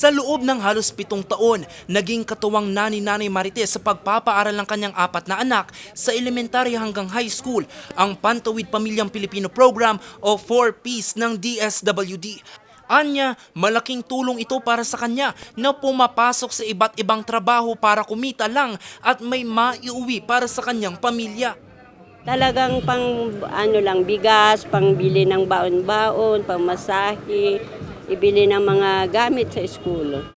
Sa loob ng halos pitong taon, naging katuwang nani-nanay Marites sa pagpapaaral ng kanyang apat na anak sa elementarya hanggang high school, ang Pantawid Pamilyang Pilipino Program o 4Ps ng DSWD. Anya, malaking tulong ito para sa kanya na pumapasok sa iba't ibang trabaho para kumita lang at may maiuwi para sa kanyang pamilya. Talagang pang ano lang bigas, pangbili ng baon-baon, pamasahe, ibili ng mga gamit sa school.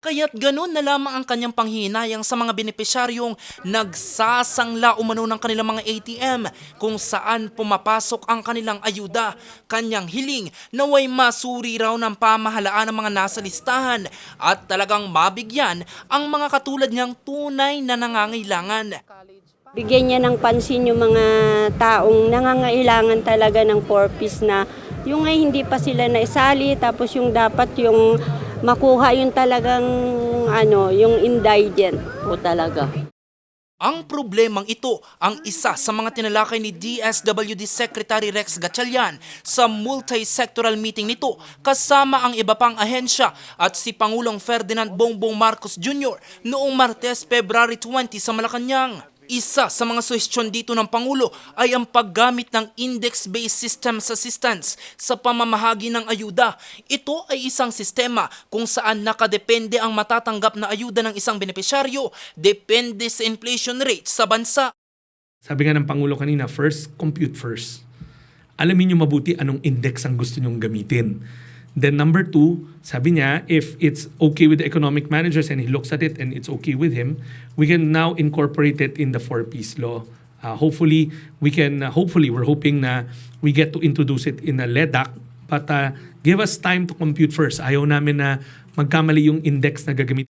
Kaya't ganun na lamang ang kanyang panghinayang sa mga benepisyaryong nagsasangla umano ng kanilang mga ATM kung saan pumapasok ang kanilang ayuda. Kanyang hiling naway masuri raw ng pamahalaan ng mga nasa listahan at talagang mabigyan ang mga katulad niyang tunay na nangangailangan. Bigyan niya ng pansin yung mga taong nangangailangan talaga ng purpose na yung ay hindi pa sila naisali tapos yung dapat yung makuha yung talagang ano, yung indigent po talaga. Ang problemang ito ang isa sa mga tinalakay ni DSWD Secretary Rex Gatchalian sa multi-sectoral meeting nito kasama ang iba pang ahensya at si Pangulong Ferdinand Bongbong Marcos Jr. noong Martes, February 20 sa Malacanang. Isa sa mga suhestyon dito ng Pangulo ay ang paggamit ng Index-Based Systems Assistance sa pamamahagi ng ayuda. Ito ay isang sistema kung saan nakadepende ang matatanggap na ayuda ng isang benepisyaryo depende sa inflation rate sa bansa. Sabi nga ng Pangulo kanina, first, compute first. Alamin nyo mabuti anong index ang gusto nyong gamitin. Then number two, sabi niya, if it's okay with the economic managers and he looks at it and it's okay with him, we can now incorporate it in the four-piece law. Uh, hopefully, we can, uh, hopefully, we're hoping na we get to introduce it in a LEDAC, but uh, give us time to compute first. Ayaw namin na magkamali yung index na gagamitin.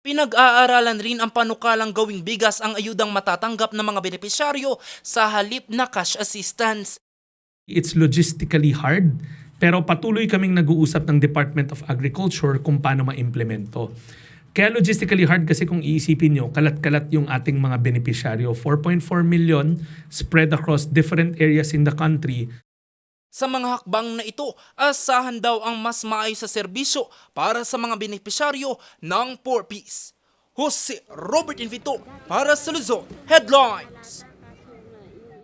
Pinag-aaralan rin ang panukalang gawing bigas ang ayudang matatanggap ng mga benepisyaryo sa halip na cash assistance. It's logistically hard, pero patuloy kaming nag-uusap ng Department of Agriculture kung paano ma-implemento. Kaya logistically hard kasi kung iisipin nyo, kalat-kalat yung ating mga benepisyaryo. 4.4 million spread across different areas in the country. Sa mga hakbang na ito, asahan daw ang mas maayos sa serbisyo para sa mga benepisyaryo ng 4Ps. Jose Robert Invito para sa Luzon Headlines.